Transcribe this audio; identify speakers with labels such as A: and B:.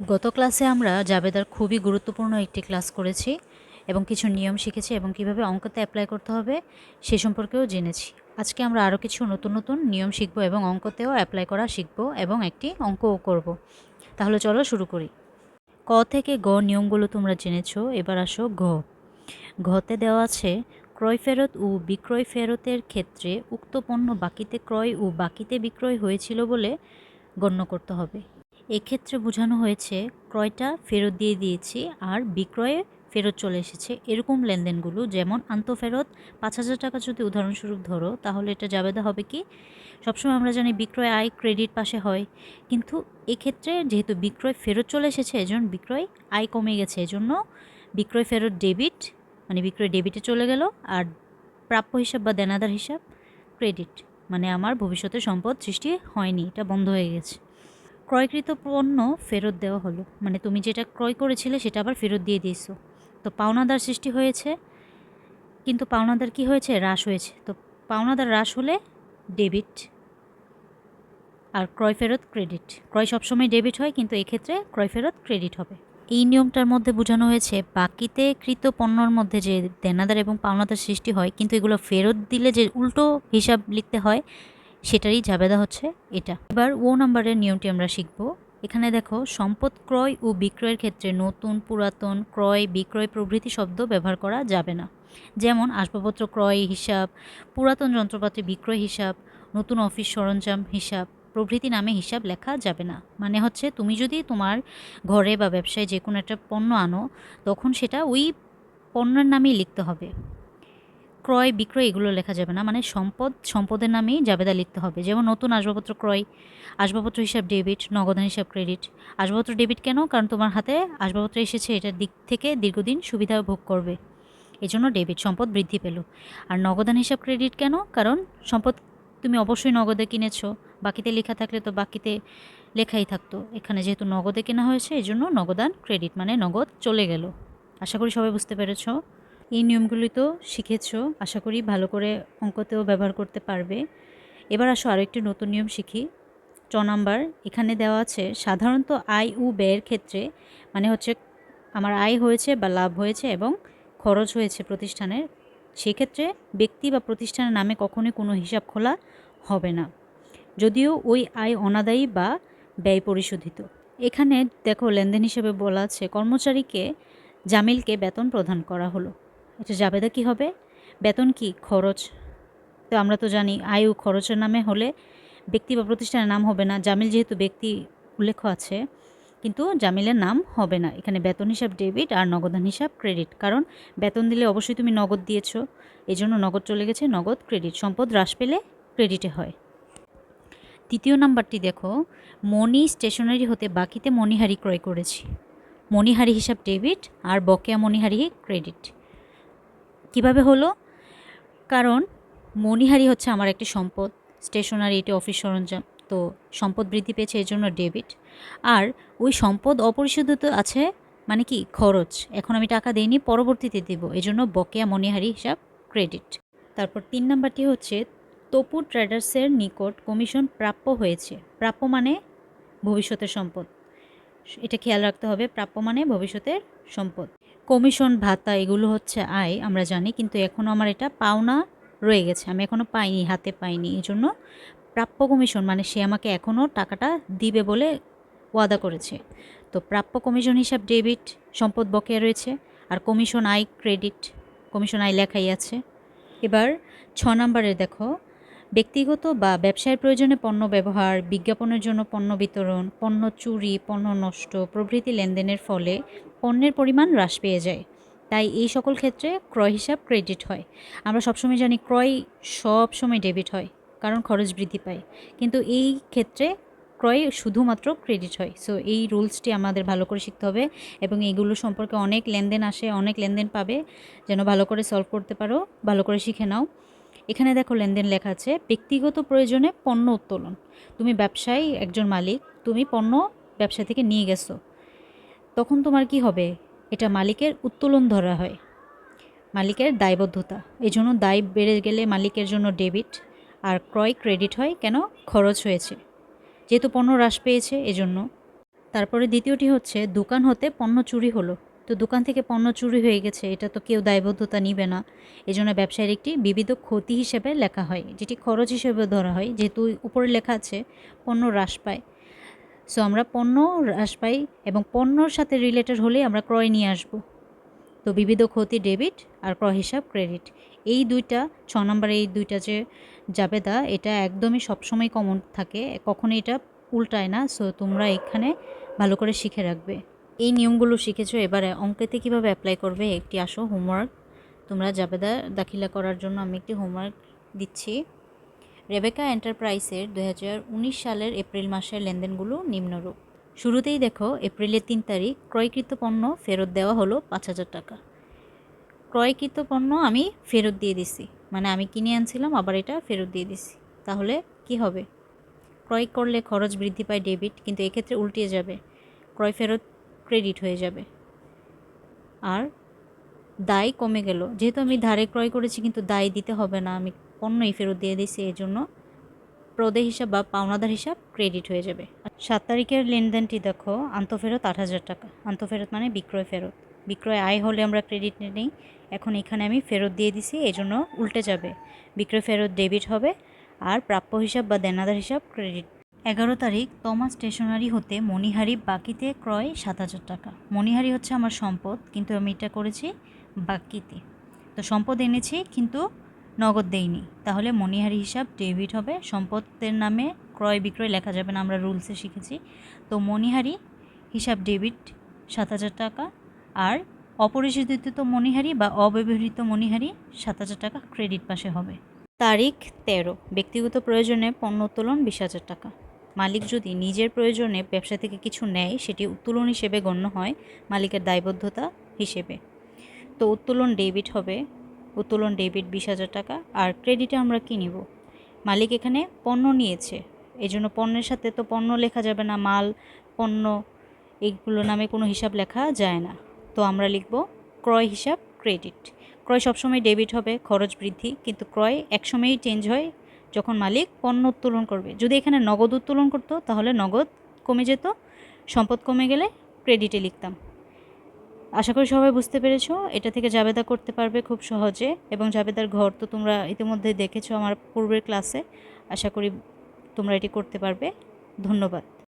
A: গত ক্লাসে আমরা জাবেদার খুবই গুরুত্বপূর্ণ একটি ক্লাস করেছি এবং কিছু নিয়ম শিখেছি এবং কীভাবে অঙ্কতে অ্যাপ্লাই করতে হবে সে সম্পর্কেও জেনেছি। আজকে আমরা আরও কিছু নতুন নতুন নিয়ম শিখব এবং অঙ্কতেও অ্যাপ্লাই করা শিখব এবং একটি অঙ্কও করব। তাহলে চলো শুরু করি। ক থেকে গ নিয়মগুলো তোমরা জেনেছো, এবার আসো ঘ। ঘতে দেওয়া আছে, ক্রয় ফেরত ও বিক্রয় ফেরতের ক্ষেত্রে উক্ত পণ্য বাকিতে ক্রয় ও বাকিতে বিক্রয় হয়েছিল বলে গণ্য করতে হবে। এক্ষেত্রে বোঝানো হয়েছে, ক্রয়টা ফেরত দিয়ে দিয়েছি আর বিক্রয়ে ফেরত চলে এসেছে। এরকম লেনদেনগুলো, যেমন আন্তঃফেরত, পাঁচ হাজার টাকা যদি উদাহরণস্বরূপ ধরো, তাহলে এটা জাবেদা হবে কি? সবসময় আমরা জানি বিক্রয় আয় ক্রেডিট পাশে হয়। কিন্তু এক্ষেত্রে যেহেতু বিক্রয় ফেরত চলে এসেছে, এজন্য বিক্রয় আয় কমে গেছে। এজন্য বিক্রয় ফেরত ডেবিট মানে বিক্রয় ডেবিটে চলে গেল আর প্রাপ্য হিসাব বা দেনাদার হিসাব ক্রেডিট মানে আমার ভবিষ্যতে সম্পদ সৃষ্টি হয়নি, এটা বন্ধ হয়ে গেছে। ক্রয়কৃত পণ্য ফেরত দেওয়া হলো। মানে তুমি যেটা ক্রয় করেছিলে সেটা আবার ফেরত দিয়ে দিয়েছ। তো পাওনাদার সৃষ্টি হয়েছে, কিন্তু পাওনাদার কি হয়েছে? হ্রাস হয়েছে। তো পাওনাদার হ্রাস হলে ডেবিট আর ক্রয় ফেরত ক্রেডিট। ক্রয় সবসময় ডেবিট হয়, কিন্তু এক্ষেত্রে ক্রয় ফেরত ক্রেডিট হবে। এই নিয়মটার মধ্যে বোঝানো হয়েছে, বাকিতে কৃত পণ্যর মধ্যে যে দেনাদার এবং পাওনাদার সৃষ্টি হয়, কিন্তু এগুলো ফেরত দিলে যে উল্টো হিসাব লিখতে হয় সেটারই জাবেদা হচ্ছে এটা। এবার ও নাম্বারের নিয়মটি আমরা শিখব। এখানে দেখো, সম্পদ ক্রয় ও বিক্রয়ের ক্ষেত্রে নতুন, পুরাতন, ক্রয়, বিক্রয় প্রভৃতি শব্দ ব্যবহার করা যাবে না। যেমন, আসবাবপত্র ক্রয় হিসাব, পুরাতন যন্ত্রপাতি বিক্রয় হিসাব, নতুন অফিস সরঞ্জাম হিসাব, প্রভৃতি নামে হিসাব লেখা যাবে না। মানে হচ্ছে, তুমি যদি তোমার ঘরে বা ব্যবসায় যে কোনো একটা পণ্য আনো, তখন সেটা ওই পণ্যের নামেই লিখতে হবে। ক্রয়, বিক্রয় এগুলো লেখা যাবে না। মানে সম্পদ, সম্পদের নামেই জাবেদা লিখতে হবে। যেমন নতুন আসবাবপত্র ক্রয়, আসবাবপত্র হিসাব ডেবিট, নগদান হিসাব ক্রেডিট। আসবাবপত্র ডেবিট কেন? কারণ তোমার হাতে আসবাবপত্র এসেছে, এটার দিক থেকে দীর্ঘদিন সুবিধা ভোগ করবে। এই জন্য ডেবিট সম্পদ বৃদ্ধি পেল। আর নগদান হিসাব ক্রেডিট কেন? কারণ সম্পদ তুমি অবশ্যই নগদে কিনেছো। বাকিতে লেখা থাকলে তো বাকিতে লেখাই থাকতো। এখানে যেহেতু নগদে কেনা হয়েছে এই জন্য নগদান ক্রেডিট মানে নগদ চলে গেল। আশা করি সবাই বুঝতে পেরেছ। এই নিয়মগুলি তো শিখেছো, আশা করি ভালো করে অঙ্কতেও ব্যবহার করতে পারবে। এবার আসো আরও একটি নতুন নিয়ম শিখি। চ নাম্বার, এখানে দেওয়া আছে, সাধারণত আয় ও ব্যয়ের ক্ষেত্রে মানে হচ্ছে আমার আয় হয়েছে বা লাভ হয়েছে এবং খরচ হয়েছে প্রতিষ্ঠানের, সেক্ষেত্রে ব্যক্তি বা প্রতিষ্ঠানের নামে কখনোই কোনো হিসাব খোলা হবে না। যদিও ওই আয় অনাদায়ী বা ব্যয় পরিশোধিত। এখানে দেখো লেনদেন হিসেবে বলা আছে, কর্মচারীকে, জামিলকে বেতন প্রদান করা হলো। এটা জাবেদা কি হবে? বেতন কি? খরচ? তো আমরা তো জানি, আয়ু খরচের নামে হলে ব্যক্তি বা প্রতিষ্ঠানের নাম হবে না। জামিল যেহেতু ব্যক্তি উল্লেখ আছে, কিন্তু জামিলের নাম হবে না। এখানে বেতন হিসাব ডেবিট আর নগদান হিসাব ক্রেডিট। কারণ বেতন দিলে অবশ্যই তুমি নগদ দিয়েছ। এই জন্য নগদ চলে গেছে, নগদ ক্রেডিট। সম্পদ হ্রাস পেলে ক্রেডিটে হয়। তৃতীয় নাম্বারটি দেখো মনি স্টেশনারি হতে বাকিতে মণিহারি ক্রয় করেছি। মণিহারি হিসাব ডেবিট আর বকেয়া মণিহারি ক্রেডিট। কীভাবে হলো? কারণ মণিহারি হচ্ছে আমার একটি সম্পদ স্টেশনারি এটি অফিস সরঞ্জাম, তো সম্পদ বৃদ্ধি পেয়েছে, এর জন্য ডেবিট আর ওই সম্পদ অপরিশোধিত আছে মানে কি, খরচ। এখন আমি টাকা দেইনি, পরবর্তীতে দেব। এজন্য বকেয়া মণিহারি হিসাব ক্রেডিট তারপর তিন নাম্বারটি হচ্ছে, তপু ট্রেডার্সের নিকট কমিশন প্রাপ্য হয়েছে। প্রাপ্য মানে ভবিষ্যতের সম্পদ। এটা খেয়াল রাখতে হবে প্রাপ্য মানে ভবিষ্যতের সম্পদ। কমিশন, ভাতা এগুলো হচ্ছে আয়, আমরা জানি, কিন্তু এখনও আমার এটা পাওনা রয়ে গেছে। আমি এখনও পাইনি, হাতে পাইনি। এই জন্য প্রাপ্য কমিশন মানে সে আমাকে এখনও টাকাটা দিবে বলে ওয়াদা করেছে। তো প্রাপ্য কমিশন হিসাব ডেবিট সম্পদ বকেয়া রয়েছে, আর কমিশন আয় ক্রেডিট, কমিশন আয় লেখাই আছে। এবার ছ নম্বরে দেখো ব্যক্তিগত বা ব্যবসায়ের প্রয়োজনে পণ্য ব্যবহার, বিজ্ঞাপনের জন্য পণ্য বিতরণ, পণ্য চুরি, পণ্য নষ্ট, প্রভৃতি লেনদেনের ফলে পণ্যের পরিমাণ হ্রাস পেয়ে যায়। তাই এই সকল ক্ষেত্রে ক্রয় হিসাব ক্রেডিট হয়। আমরা সবসময় জানি ক্রয় সব সময় ডেবিট হয়, কারণ খরচ বৃদ্ধি পায়। কিন্তু এই ক্ষেত্রে ক্রয় শুধুমাত্র ক্রেডিট হয়। সো এই রুলসটি আমাদের ভালো করে শিখতে হবে এবং এইগুলো সম্পর্কে অনেক লেনদেন আসে, অনেক লেনদেন পাবে। যেন ভালো করে সলভ করতে পারো, ভালো করে শিখে নাও। এখানে দেখো লেনদেন লেখা আছে, ব্যক্তিগত প্রয়োজনে পণ্য উত্তোলন। তুমি ব্যবসায়ী, একজন মালিক, তুমি পণ্য ব্যবসা থেকে নিয়ে গেছো। তখন তোমার কি হবে? এটা মালিকের উত্তোলন ধরা হয়, মালিকের দায়বদ্ধতা। এই জন্য দায় বেড়ে গেলে মালিকের জন্য ডেবিট আর ক্রয় ক্রেডিট হয়, কেন? খরচ হয়েছে। যেহেতু পণ্য হ্রাস পেয়েছে, এজন্য। তারপরে দ্বিতীয়টি হচ্ছে, দোকান হতে পণ্য চুরি হলো। তো দোকান থেকে পণ্য চুরি হয়ে গেছে, এটা তো কেউ দায়বদ্ধতা নিবে না। এজন্য ব্যবসায়ের একটি বিবিধ ক্ষতি হিসেবে লেখা হয়, যেটি খরচ হিসেবে ধরা হয়, যেহেতু উপরে লেখা আছে, পণ্য হ্রাস পায়। সো আমরা পণ্য হ্রাস পাই এবং পণ্যর সাথে রিলেটেড হলে আমরা ক্রয় নিয়ে আসব। তো বিবিধ ক্ষতি ডেবিট আর ক্রয় হিসাব ক্রেডিট এই দুইটা, ছ নম্বরে এই দুইটা যে জাবেদা, এটা একদমই সবসময় কমন থাকে, কখনো এটা উল্টায় না। সো তোমরা এখানে ভালো করে শিখে রাখবে। এই নিয়মগুলো শিখেছো? এবারে অঙ্কেতে কীভাবে অ্যাপ্লাই করবে? একটি আসো হোমওয়ার্ক তোমরা জাবেদা দাখিলা করার জন্য আমি একটি হোমওয়ার্ক দিচ্ছি। রেবেকা এন্টারপ্রাইজের দু সালের এপ্রিল মাসের লেনদেনগুলো নিম্নরূপ। শুরুতেই দেখো, এপ্রিলের তিন তারিখ, ক্রয়কৃত পণ্য ফেরত দেওয়া হলো পাঁচ হাজার টাকা। ক্রয়কৃত পণ্য আমি ফেরত দিয়ে দিছি। মানে আমি কিনে আনছিলাম, আবার এটা ফেরত দিয়ে দিছি। তাহলে কি হবে? ক্রয় করলে খরচ বৃদ্ধি পায় ডেবিট, কিন্তু এক্ষেত্রে উল্টিয়ে যাবে। ক্রয় ফেরত ক্রেডিট হয়ে যাবে। আর দায় কমে গেল। যেহেতু আমি ধারে ক্রয় করেছি, কিন্তু দায় দিতে হবে না। আমি পণ্যই ফেরত দিয়ে দিয়েছি এই জন্য প্রদে হিসাব বা পাওনাদার হিসাব ক্রেডিট হয়ে যাবে। সাত তারিখের লেনদেনটি দেখো, আন্তঃফেরত আট হাজার টাকা। আন্তঃফেরত মানে বিক্রয় ফেরত। বিক্রয় আয় হলে আমরা ক্রেডিট নেই। এখন এখানে আমি ফেরত দিয়ে দিছি এই জন্য উল্টে যাবে। বিক্রয় ফেরত ডেবিট হবে, আর প্রাপ্য হিসাব বা দেনাদার হিসাব ক্রেডিট এগারো তারিখ তমা স্টেশনারি হতে মণিহারি বাকিতে ক্রয় সাত হাজার টাকা। মণিহারি হচ্ছে আমার সম্পদ, কিন্তু আমি এটা করেছি বাকিতে। তো সম্পদ এনেছি, কিন্তু নগদ দেইনি। তাহলে মণিহারি হিসাব ডেবিট হবে। সম্পদের নামে ক্রয় বিক্রয় লেখা যাবে না, আমরা রুলসে শিখেছি। তো মণিহারি হিসাব ডেবিট সাত হাজার টাকা, আর অপরিশোধিত মণিহারি বা অব্যবহৃত মণিহারি সাত হাজার টাকা ক্রেডিট পাশে হবে। তারিখ তেরো। ব্যক্তিগত প্রয়োজনে পণ্য উত্তোলন বিশ হাজার টাকা। মালিক যদি নিজের প্রয়োজনে ব্যবসা থেকে কিছু নেয়, সেটি উত্তোলন হিসেবে গণ্য হয় মালিকের দায়বদ্ধতা হিসেবে। তো উত্তোলন ডেবিট হবে, উত্তোলন ডেবিট বিশ হাজার টাকা, আর ক্রেডিটে আমরা কী নিব? মালিক এখানে পণ্য নিয়েছে এই জন্য পণ্যের সাথে তো পণ্য লেখা যাবে না, মাল, পণ্য এইগুলো নামে কোনো হিসাব লেখা যায় না। তো আমরা লিখব ক্রয় হিসাব ক্রেডিট। ক্রয় সবসময় ডেবিট হবে, খরচ বৃদ্ধি, কিন্তু ক্রয় একসময়ই চেঞ্জ হয় যখন মালিক পণ্য উত্তোলন করবে। যদি এখানে নগদ উত্তোলন করতো, তাহলে নগদ কমে যেত, সম্পদ কমে গেলে ক্রেডিটে লিখতাম। আশা করি সবাই বুঝতে পেরেছ, এটা থেকে জাবেদা করতে পারবে খুব সহজে এবং জাবেদার ঘর তো তোমরা ইতিমধ্যে দেখেছ আমার পূর্বের ক্লাসে আশা করি তোমরা এটি করতে পারবে। ধন্যবাদ।